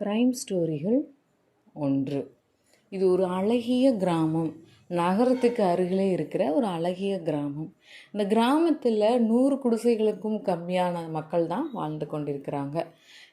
Crime ஸ்டோரிகள் ஒன்று. இது ஒரு அழகிய கிராமம். நகரத்துக்கு அருகிலே இருக்கிற ஒரு அழகிய கிராமம். இந்த கிராமத்தில் நூறு குடிசைகளுக்கும் கம்மியான மக்கள் தான் வாழ்ந்து கொண்டிருக்கிறாங்க.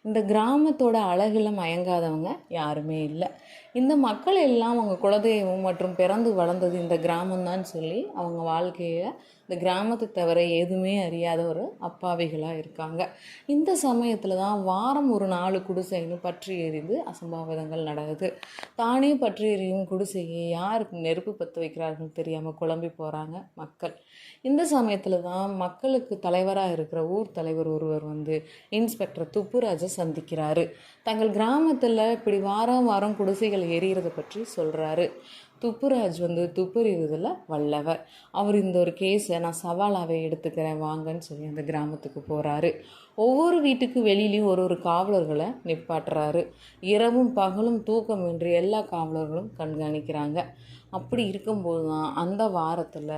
இந்த கிராமத்தோட அழகில் மயங்காதவங்க யாருமே இல்லை. இந்த மக்கள் எல்லாம் அவங்க குலதெய்வம் மற்றும் பிறந்து வளர்ந்தது இந்த கிராமம்தான் சொல்லி அவங்க வாழ்க்கையை இந்த கிராமத்தை தவிர எதுவுமே அறியாத ஒரு அப்பாவிகளாக இருக்காங்க. இந்த சமயத்தில் தான் வாரம் ஒரு நாலு குடிசைன்னு பற்றி எரிந்து அசம்பாவிதங்கள் நடக்குது. தானே பற்றி எரியும் குடிசையை யாருக்கு நெருப்பு பற்ற வைக்கிறார்கள் தெரியாமல் குழம்பி போகிறாங்க மக்கள். இந்த சமயத்தில் தான் மக்களுக்கு தலைவராக இருக்கிற ஊர் தலைவர் ஒருவர் வந்து இன்ஸ்பெக்டர் துப்புராஜஸ் சந்திக்கிறாரு. தங்கள் கிராமத்தில் இப்படி வாரம் வாரம் குடிசைகள் எரியறதை பற்றி சொல்கிறாரு துப்புராஜ் வந்து துப்புரிவதில் வல்லவர். அவர் இந்த ஒரு கேஸை நான் சவாலாகவே எடுத்துக்கிறேன் வாங்கன்னு சொல்லி அந்த கிராமத்துக்கு போகிறாரு ஒவ்வொரு வீட்டுக்கு வெளியிலையும் ஒரு ஒரு காவலர்களை நிப்பாட்டுறாரு. இரவும் பகலும் தூக்கமின்றி எல்லா காவலர்களும் கண்காணிக்கிறாங்க. அப்படி இருக்கும்போது தான் அந்த வாரத்தில்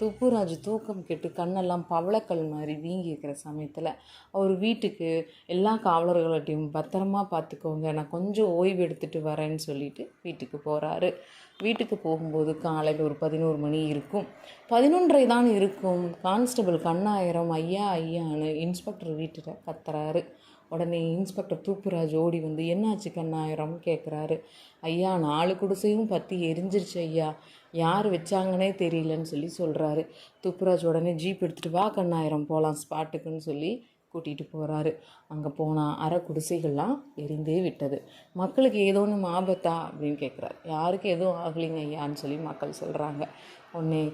துப்புராஜ் தூக்கம் கெட்டு கண்ணெல்லாம் பவளக்கல் மாதிரி வீங்கி இருக்கிற சமயத்தில் அவர் வீட்டுக்கு எல்லா காவலர்கள்ட்டையும் பத்திரமா பார்த்துக்கோங்க நான் கொஞ்சம் ஓய்வு எடுத்துகிட்டு வரேன்னு சொல்லிட்டு வீட்டுக்கு போகிறாரு வீட்டுக்கு போகும்போது காலையில் ஒரு பதினோரு மணி இருக்கும். பதினொன்றரை தான் இருக்கும். கான்ஸ்டபிள் கண்ணாயிரம் ஐயா ஐயான்னு இன்ஸ்பெக்டர் வீட்டில் கத்துறாரு. உடனே இன்ஸ்பெக்டர் தூப்புராஜ் ஓடி வந்து என்னாச்சு கண்ணாயிரம்? கேட்குறாரு ஐயா நாலு குடிசையும் பற்றி எரிஞ்சிருச்சு ஐயா. யார் வச்சாங்கன்னே தெரியலன்னு சொல்லி சொல்கிறாரு தூப்புராஜ் உடனே ஜீப் எடுத்துகிட்டு வா கண்ணாயிரம் போகலாம் ஸ்பாட்டுக்குன்னு சொல்லி கூட்டிகிட்டு போகிறாரு அங்கே போனால் அரை குடிசைகள்லாம் எரிந்தே விட்டது. மக்களுக்கு ஏதோ ஒன்று ஆபத்தா அப்படின்னு கேட்குறாரு யாருக்கு எதுவும் ஆகலைங்க ஐயான்னு சொல்லி மக்கள் சொல்கிறாங்க உடனே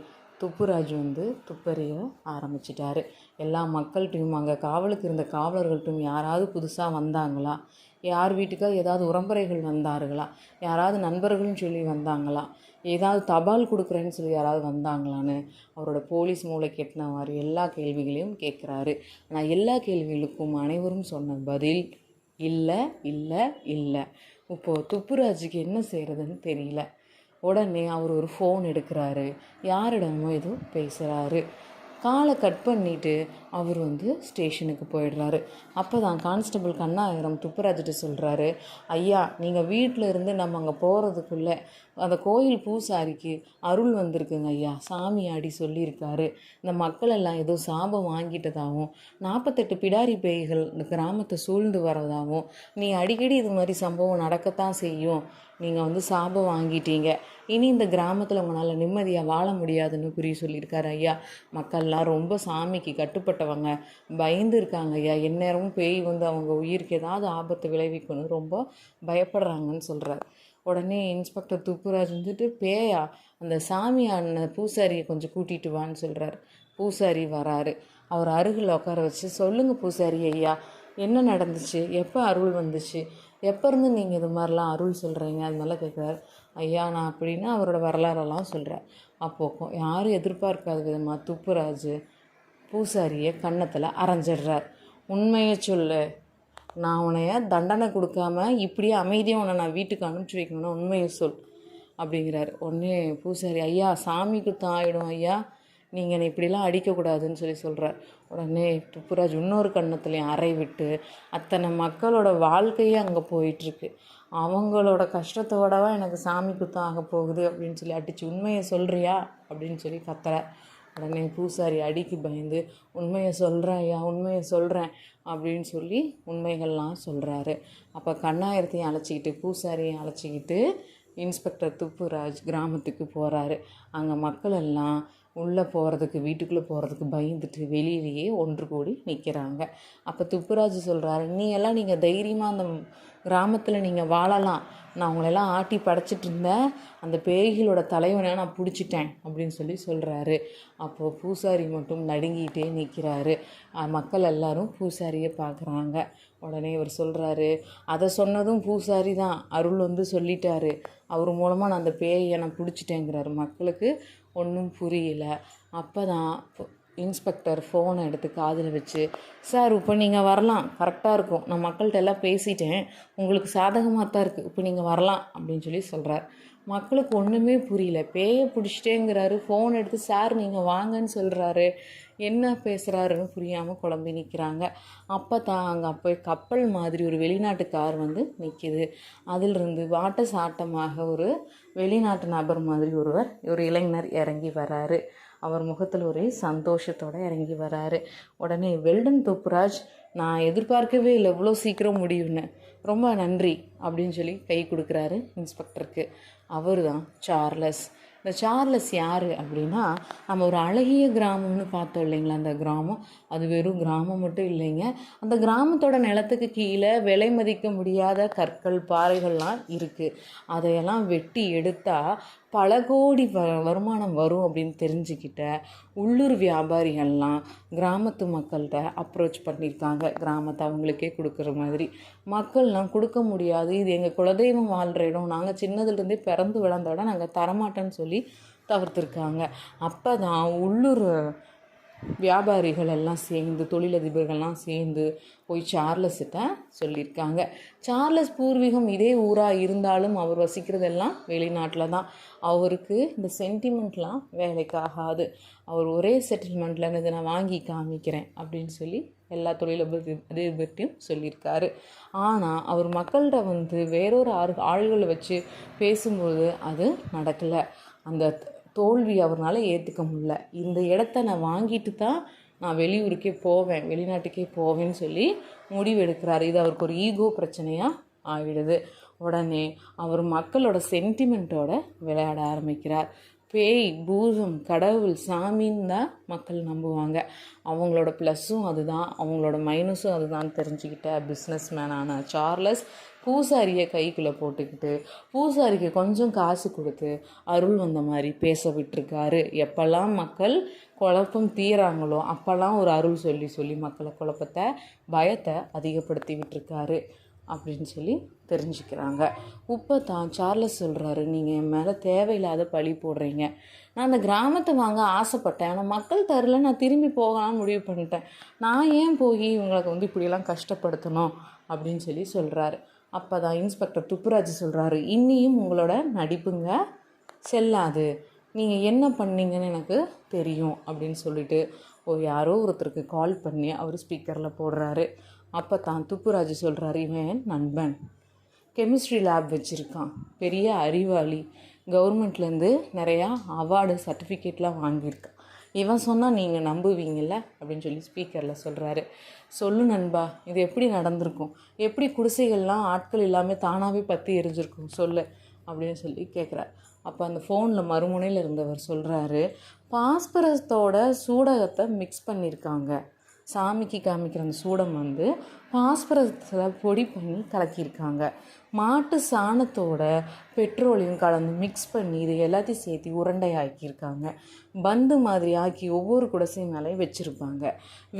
துப்புராஜ் வந்து துப்பறிய ஆரம்பிச்சிட்டாரு. எல்லா மக்கள்கிட்டையும் அங்கே காவலுக்கு இருந்த காவலர்கள்ட்டும் யாராவது புதுசாக வந்தாங்களா? யார் வீட்டுக்கா ஏதாவது உறம்புரைகள் வந்தார்களா? யாராவது நண்பர்கள்னு சொல்லி வந்தாங்களா? ஏதாவது தபால் கொடுக்குறேன்னு சொல்லி யாராவது வந்தாங்களான்னு அவரோட போலீஸ் மூளை கெட்டின மாதிரி எல்லா கேள்விகளையும் கேட்குறாரு. ஆனால் எல்லா கேள்விகளுக்கும் அனைவரும் சொன்ன பதில் இல்லை இல்லை இல்லை. இப்போது துப்புராஜுக்கு என்ன செய்கிறதுன்னு தெரியல. உடனே அவர் ஒரு ஃபோன் எடுக்கிறாரு. யாரிடமோ எதுவும் பேசுகிறாரு காலை கட் பண்ணிவிட்டு அவர் வந்து ஸ்டேஷனுக்கு போயிடுறாரு. அப்போ தான் கான்ஸ்டபிள் கண்ணாயிரம் துப்புராஜிட்ட சொல்கிறாரு ஐயா நீங்கள் வீட்டில் இருந்து நம்ம அங்கே போகிறதுக்குள்ளே அந்த கோயில் பூசாரிக்கு அருள் வந்திருக்குங்க ஐயா சாமி ஆடி சொல்லியிருக்காரு. இந்த மக்கள் எல்லாம் ஏதோ சாபம் வாங்கிட்டதாகவும் நாற்பத்தெட்டு பிடாரி பேய்கள் இந்த கிராமத்தை சூழ்ந்து வரதாகவும் நீ அடிக்கடி இது மாதிரி சம்பவம் நடக்கத்தான் செய்யும். நீங்கள் வந்து சாபம் வாங்கிட்டீங்க. இனி இந்த கிராமத்தில் உங்களால் நிம்மதியாக வாழ முடியாதுன்னு புரிய சொல்லியிருக்காரு ஐயா. மக்கள்லாம் ரொம்ப சாமிக்கு கட்டுப்பட்டவங்க. பயந்து இருக்காங்க ஐயா. எந்நேரமும் பேய் வந்து அவங்க உயிருக்கு ஏதாவது ஆபத்து விளைவிக்கணும் ரொம்ப பயப்படுறாங்கன்னு சொல்கிறார் உடனே இன்ஸ்பெக்டர் துப்புராஜ் வந்துட்டு பேயா அந்த சாமி அண்ணன் பூசாரியை கொஞ்சம் கூட்டிகிட்டு வான்னு சொல்கிறார் பூசாரி வராரு. அவர் அருகில் உட்கார வச்சு சொல்லுங்கள் பூசாரி ஐயா என்ன நடந்துச்சு? எப்போ அருள் வந்துச்சு? எப்போருந்து நீங்கள் இது மாதிரிலாம் அருள் சொல்கிறீங்க அது மாதிரிலாம் கேட்குறாரு ஐயா நான் அப்படின்னா அவரோட வரலாறெல்லாம் சொல்கிறேன் அப்போது யாரும் எதிர்பார்க்காத விதமாக துப்புராஜ் பூசாரியை கன்னத்தில் அரைஞ்சிடுறார். உண்மையை சொல்லு. நான் உன்னைய தண்டனை கொடுக்காம இப்படியே அமைதியாக உன்னை நான் வீட்டுக்கு அனுப்பிச்சி வைக்கணும்னா உண்மையை சொல் அப்படிங்கிறார். உடனே பூசாரி ஐயா சாமிக்கு தான் ஆகிடும் ஐயா. நீங்கள் என்னை இப்படிலாம் அடிக்கக்கூடாதுன்னு சொல்லி சொல்கிறார் உடனே துப்புராஜ் இன்னொரு கன்னத்துலேயும் அறை விட்டு அத்தனை மக்களோட வாழ்க்கையே அங்கே போயிட்டுருக்கு. அவங்களோட கஷ்டத்தோடவா எனக்கு சாமி குத்தம் ஆக போகுது அப்படின்னு சொல்லி அடித்து உண்மையை சொல்கிறியா அப்படின்னு சொல்லி கத்துறார். உடனே பூசாரி அடிக்கு பயந்து உண்மையை சொல்கிறேன் ஐயா உண்மையை சொல்கிறேன் அப்படின்னு சொல்லி உண்மைகள்லாம் சொல்கிறாரு அப்போ கண்ணாயிரத்தையும் அழைச்சிக்கிட்டு பூசாரியும் அழைச்சிக்கிட்டு இன்ஸ்பெக்டர் துப்புராஜ் கிராமத்துக்கு போகிறாரு அங்கே மக்கள் எல்லாம் உள்ளே போகிறதுக்கு வீட்டுக்குள்ளே போகிறதுக்கு பயந்துட்டு வெளியிலேயே ஒன்று கூடி நிற்கிறாங்க அப்போ துப்புராஜ் சொல்கிறாரு நீ எல்லாம் நீங்கள் தைரியமாக அந்த கிராமத்தில் நீங்கள் வாழலாம். நான் உங்களெல்லாம் ஆட்டி படைச்சிட்டு இருந்தேன். அந்த பேய்களோட தலைவனை நான் பிடிச்சிட்டேன். அப்படின்னு சொல்லி சொல்கிறாரு அப்போது பூசாரி மட்டும் நடுங்கிட்டே நிற்கிறாரு மக்கள் எல்லாரும் பூசாரியை பார்க்குறாங்க உடனே இவர் சொல்கிறாரு அதை சொன்னதும் பூசாரி தான். அருள் வந்து சொல்லிட்டாரு. அவர் மூலமாக நான் அந்த பேயை நான் பிடிச்சிட்டேங்கிறாரு மக்களுக்கு. ஒன்றும் புரியல. அப்போ தான் இன்ஸ்பெக்டர் ஃபோனை எடுத்து காதில் வச்சு சார் இப்போ நீங்கள் வரலாம். கரெக்டாக இருக்கும். நான் மக்கள்கிட்ட எல்லாம் பேசிட்டேன். உங்களுக்கு சாதகமாக தான் இருக்குது இப்போ நீங்கள் வரலாம். அப்படின்னு சொல்லி சொல்கிறார் மக்களுக்கு ஒன்றுமே புரியல. பேயை பிடிச்சிட்டேங்கிறாரு. ஃபோன் எடுத்து சார் நீங்கள் வாங்கன்னு சொல்கிறாரு என்ன பேசுகிறாருன்னு புரியாமல் குழம்பி நிற்கிறாங்க அப்போ தான் அங்கே போய் கப்பல் மாதிரி ஒரு வெளிநாட்டு கார் வந்து நிற்கிது அதிலிருந்து வாட்ட சாட்டமாக ஒரு வெளிநாட்டு நபர் மாதிரி ஒருவர் ஒரு இளைஞர் இறங்கி வராரு. அவர் முகத்தில் ஒரே சந்தோஷத்தோடு இறங்கி வராரு. உடனே வெல்டன் தொப்புராஜ் நான் எதிர்பார்க்கவே இல்லை இவ்வளோ சீக்கிரம் முடியும்னு. ரொம்ப நன்றி அப்படின்னு சொல்லி கை கொடுக்குறாரு இன்ஸ்பெக்டருக்கு. அவர் தான் சார்லஸ். இந்த சார்லஸ் யார் அப்படின்னா நம்ம ஒரு அழகிய கிராமம்னு பார்த்தோம் இல்லைங்களா அந்த கிராமம். அது வெறும் கிராமம் மட்டும் இல்லைங்க. அந்த கிராமத்தோட நிலத்துக்கு கீழே விலை மதிக்க முடியாத கற்கள் பாறைகள்லாம் இருக்குது அதையெல்லாம் வெட்டி எடுத்தால் பல கோடி வ வருமானம் வரும் அப்படின்னு தெரிஞ்சுக்கிட்ட உள்ளூர் வியாபாரிகள்லாம் கிராமத்து மக்கள்கிட்ட அப்ரோச் பண்ணியிருக்காங்க. கிராமத்தை அவங்களுக்கே கொடுக்குற மாதிரி. மக்கள்லாம் கொடுக்க முடியாது. இது எங்கள் குலதெய்வம் வாழ்கிற இடம். நாங்கள் சின்னதுலேருந்தே பிறந்து வளர்ந்த இடம். நாங்கள் தரமாட்டேன்னு சொல்லி தவிர்த்துருக்காங்க. அப்போ தான் உள்ளூர் வியாபாரிகள் எல்லாம் சேர்ந்து தொழிலதிபர்கள்லாம் சேர்ந்து போய் சார்லஸ்கிட்ட சொல்லியிருக்காங்க. சார்லஸ் பூர்வீகம் இதே ஊராக இருந்தாலும் அவர் வசிக்கிறதெல்லாம் வெளிநாட்டில் தான். அவருக்கு இந்த சென்டிமெண்ட்லாம் வேலைக்கு ஆகாது அவர் ஒரே செட்டில்மெண்ட்டில் இதை நான் வாங்கி காமிக்கிறேன் அப்படின்னு சொல்லி எல்லா தொழிலதிபர்கிட்டையும் சொல்லியிருக்காரு. ஆனால் அவர் மக்கள்கிட்ட வந்து வேறொரு ஆறு ஆள்களை வச்சு பேசும்போது அது நடக்கலை. அந்த தோல்வி அவரால் ஏற்றுக்க முடியல. இந்த இடத்த நான் வாங்கிட்டு தான் நான் வெளியூருக்கே போவேன் வெளிநாட்டுக்கே போவேன்னு சொல்லி முடிவெடுக்கிறாரு இது அவருக்கு ஒரு ஈகோ பிரச்சனையாக ஆகிடுது உடனே அவர் மக்களோட சென்டிமெண்ட்டோட விளையாட ஆரம்பிக்கிறார். பேய் பூதம் கடவுள் சாமின்னு தான் மக்கள் நம்புவாங்க. அவங்களோட ப்ளஸ்ஸும் அதுதான் அவங்களோட மைனஸும் அதுதான் தெரிஞ்சுக்கிட்ட பிஸ்னஸ் மேனான சார்லஸ் பூசாரியை கைக்குள்ளே போட்டுக்கிட்டு பூசாரிக்கு கொஞ்சம் காசு கொடுத்து அருள் வந்த மாதிரி பேச விட்டுருக்காரு. எப்போல்லாம் மக்கள் குழப்பம் தீராங்களோ அப்போல்லாம் ஒரு அருள் சொல்லி சொல்லி மக்களை குழப்பத்தை பயத்தை அதிகப்படுத்தி விட்டுருக்காரு அப்படின்னு சொல்லி தெரிஞ்சுக்கிறாங்க. இப்போ தான் சார்லஸ் சொல்கிறாரு நீங்கள் என் மேலே தேவையில்லாத பழி போடுறீங்க. நான் அந்த கிராமத்தை வாங்க ஆசைப்பட்டேன். ஆனால் மக்கள் தரல. நான் திரும்பி போகலாம்னு முடிவு பண்ணிட்டேன். நான் ஏன் போய் இவங்களுக்கு வந்து இப்படியெல்லாம் கஷ்டப்படுத்தணும்? அப்படின்னு சொல்லி சொல்கிறாரு அப்போ தான் இன்ஸ்பெக்டர் துப்புராஜ் சொல்கிறாரு இன்னியும் உங்களோட நடிப்புங்க செல்லாது. நீங்கள் என்ன பண்ணீங்கன்னு எனக்கு தெரியும் அப்படின்னு சொல்லிட்டு ஓ யாரோ ஒருத்தருக்கு கால் பண்ணி அவர் ஸ்பீக்கரில் போடுறாரு. அப்போ தான் துப்புராஜ் சொல்கிறாரு இவன் நண்பன். கெமிஸ்ட்ரி லேப் வச்சுருக்கான். பெரிய அறிவாளி. கவர்மெண்ட்லேருந்து நிறையா அவார்டு சர்டிஃபிகேட்லாம் வாங்கியிருக்கான். இவன் சொன்னால் நீங்கள் நம்புவீங்கள்ல அப்படின்னு சொல்லி ஸ்பீக்கரில் சொல்கிறாரு சொல்லு நண்பா இது எப்படி நடந்திருக்கும்? எப்படி குடிசைகள்லாம் ஆட்கள் இல்லாமல் தானாகவே பற்றி எரிஞ்சிருக்கும்? சொல்லு அப்படின்னு சொல்லி கேட்குறாரு அப்போ அந்த ஃபோனில் மறுமுனையில் இருந்தவர் சொல்கிறாரு பாஸ்பரத்தோட சூடகத்தை மிக்ஸ் பண்ணியிருக்காங்க சாமிக்கு காமிக்கிற அந்த சூடம் வந்து பாஸ்பரஸில் பொடி பண்ணி கலக்கியிருக்காங்க. மாட்டு சாணத்தோட பெட்ரோலையும் கலந்து மிக்ஸ் பண்ணி இது எல்லாத்தையும் சேர்த்து உருண்டை ஆக்கியிருக்காங்க. பந்து மாதிரி ஆக்கி ஒவ்வொரு குடசை மேலே வச்சுருப்பாங்க.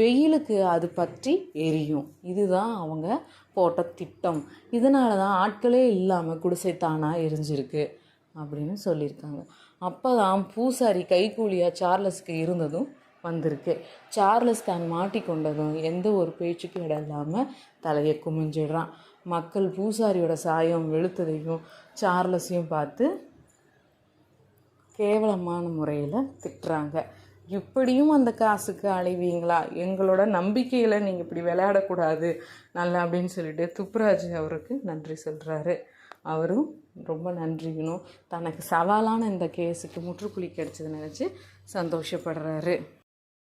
வெயிலுக்கு அது பற்றி எரியும். இதுதான் அவங்க போட்ட திட்டம். இதனால தான் ஆட்களே இல்லாமல் குடிசை தானாக எரிஞ்சிருக்கு அப்படின்னு சொல்லியிருக்காங்க. அப்போ தான் பூசாரி கைக்கூலியாக சார்லஸ்க்கு இருந்ததும் வந்திருக்கு. சார்லஸ் தான் மாட்டிக்கொண்டதும் எந்த ஒரு பேச்சுக்கும் இடம் இல்லாமல் தலையை குமிஞ்சிடுறான். மக்கள் பூசாரியோட சாயம் வெளுத்ததையும் சார்லஸையும் பார்த்து கேவலமான முறையில் திட்டுறாங்க. இப்படியும் அந்த காசுக்கு அழைவீங்களா? எங்களோட நம்பிக்கையில் நீங்கள் இப்படி விளையாடக்கூடாது. நல்லா அப்படின்னு சொல்லிட்டு துப்புராஜ் அவருக்கு நன்றி சொல்கிறாரு அவரும் ரொம்ப நன்றிக்கணும் தனக்கு சவாலான இந்த கேஸுக்கு முற்றுப்புள்ளி கிடைச்சது நினச்சி சந்தோஷப்படுறாரு.